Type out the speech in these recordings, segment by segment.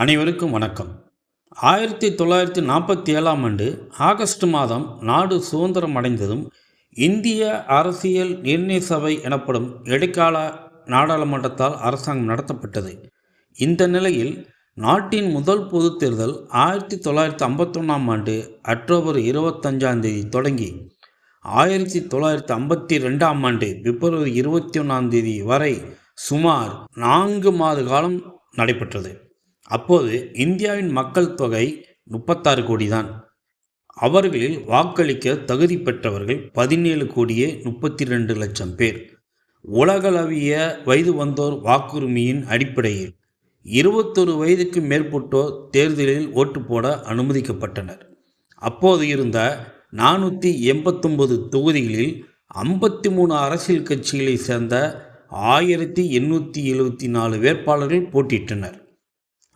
அனைவருக்கும் வணக்கம். ஆயிரத்தி தொள்ளாயிரத்தி நாற்பத்தி ஏழாம் ஆண்டு ஆகஸ்ட் மாதம் நாடு சுதந்திரம் அடைந்ததும் இந்திய அரசியல் நிர்ணய சபை எனப்படும் இடைக்கால நாடாளுமன்றத்தால் அரசாங்கம் நடத்தப்பட்டது. இந்த நிலையில் நாட்டின் முதல் பொது தேர்தல் ஆயிரத்தி தொள்ளாயிரத்தி ஐம்பத்தொன்னாம் ஆண்டு அக்டோபர் இருபத்தஞ்சாம் தேதி தொடங்கி ஆயிரத்தி தொள்ளாயிரத்தி ஐம்பத்தி ரெண்டாம் ஆண்டு பிப்ரவரி இருபத்தி ஒன்றாம் தேதி வரை சுமார் நான்கு மாத காலம் நடைபெற்றது. அப்போது இந்தியாவின் மக்கள் தொகை முப்பத்தாறு கோடி தான் அவர்களில் வாக்களிக்க தகுதி பெற்றவர்கள் பதினேழு கோடியே முப்பத்தி ரெண்டு லட்சம் பேர். உலகளவிய வயது வந்தோர் வாக்குரிமையின் அடிப்படையில் இருபத்தொரு வயதுக்கு மேற்பட்டோர் தேர்தலில் ஓட்டு போட அனுமதிக்கப்பட்டனர். அப்போது இருந்த நானூற்றி எண்பத்தொம்பது தொகுதிகளில் ஐம்பத்தி மூணு அரசியல் கட்சிகளை சேர்ந்த ஆயிரத்தி எண்ணூற்றி எழுபத்தி நாலு வேட்பாளர்கள் போட்டியிட்டனர்.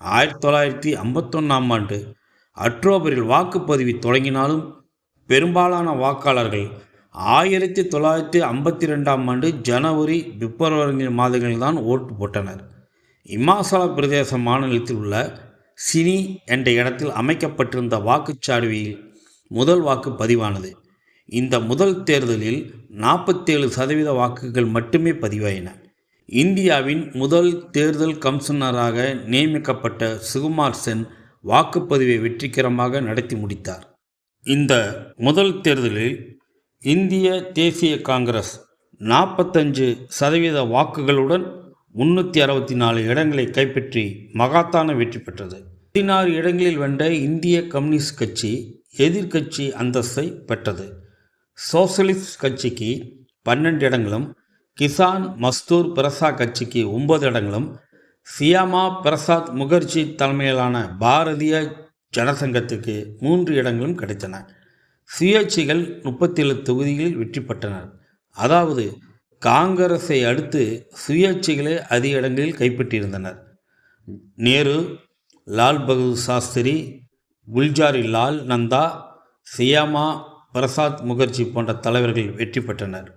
ஆயிரத்தி தொள்ளாயிரத்தி ஐம்பத்தொன்னாம் ஆண்டு அக்டோபரில் வாக்குப்பதிவு தொடங்கினாலும் பெரும்பாலான வாக்காளர்கள் ஆயிரத்தி தொள்ளாயிரத்தி ஐம்பத்தி ரெண்டாம் ஆண்டு ஜனவரி பிப்ரவரி மாதங்களில் தான் ஓட்டு போட்டனர். இமாச்சல பிரதேச மாநிலத்தில் உள்ள சினி என்ற இடத்தில் அமைக்கப்பட்டிருந்த வாக்குச்சாவடியில் முதல் வாக்கு பதிவானது. இந்த முதல் தேர்தலில் நாற்பத்தேழு சதவீத வாக்குகள் மட்டுமே பதிவாயின. இந்தியாவின் முதல் தேர்தல் கமிஷனராக நியமிக்கப்பட்ட சுகுமார் சென் வாக்குப்பதிவை வெற்றிகரமாக நடத்தி முடித்தார். இந்த முதல் தேர்தலில் இந்திய தேசிய காங்கிரஸ் நாற்பத்தஞ்சு சதவீத வாக்குகளுடன் முன்னூற்றி அறுபத்தி நாலு இடங்களை கைப்பற்றி மகாத்தான வெற்றி பெற்றது. பதினாறு இடங்களில் வென்ற இந்திய கம்யூனிஸ்ட் கட்சி எதிர்கட்சி அந்தஸ்தை பெற்றது. சோசலிஸ்ட் கட்சிக்கு பன்னெண்டு இடங்களும் கிசான் மஸ்தூர் பிரசா கட்சிக்கு ஒன்பது இடங்களும் சியாமா பிரசாத் முகர்ஜி தலைமையிலான பாரதிய ஜனசங்கத்துக்கு மூன்று இடங்களும் கிடைத்தன. சுயேட்சிகள் முப்பத்தேழு தொகுதிகளில் வெற்றி பெற்றனர். அதாவது காங்கிரஸை அடுத்து சுயேட்சிகளே அதிக இடங்களில் கைப்பற்றியிருந்தனர். நேரு லால் பகதூர் சாஸ்திரி குல்ஜாரி லால் நந்தா சியாமா பிரசாத் முகர்ஜி போன்ற தலைவர்கள் வெற்றி பெற்றனர்.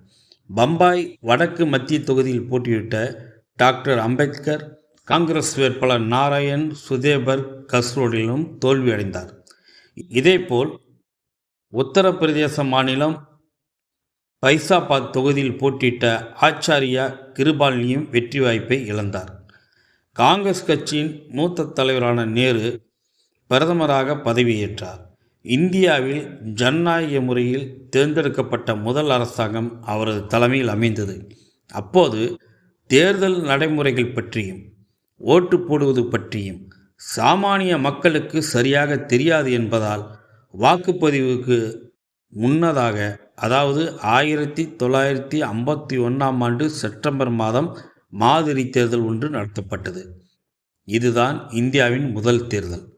பம்பாய் வடக்கு மத்திய தொகுதியில் போட்டியிட்ட டாக்டர் அம்பேத்கர் காங்கிரஸ் வேட்பாளர் நாராயண் சுதேபர் கஸ்ரோடிலும் தோல்வியடைந்தார் இதேபோல் உத்தரப்பிரதேச மாநிலம் பைசாபாத் தொகுதியில் போட்டியிட்ட ஆச்சாரியா கிருபாலினியும் வெற்றி வாய்ப்பை இழந்தார். காங்கிரஸ் கட்சியின் மூத்த தலைவரான நேரு பிரதமராக பதவியேற்றார். இந்தியாவில் ஜனநாயக முறையில் தேர்ந்தெடுக்கப்பட்ட முதல் அரசாங்கம் அவரது தலைமையில் அமைந்தது. அப்போது தேர்தல் நடைமுறைகள் பற்றியும் ஓட்டு போடுவது பற்றியும் சாமானிய மக்களுக்கு சரியாக தெரியாது என்பதால் வாக்குப்பதிவுக்கு முன்னதாக அதாவது ஆயிரத்தி தொள்ளாயிரத்தி ஐம்பத்தி ஒன்றாம் ஆண்டு செப்டம்பர் மாதம் மாதிரி தேர்தல் ஒன்று நடத்தப்பட்டது. இதுதான் இந்தியாவின் முதல் தேர்தல்.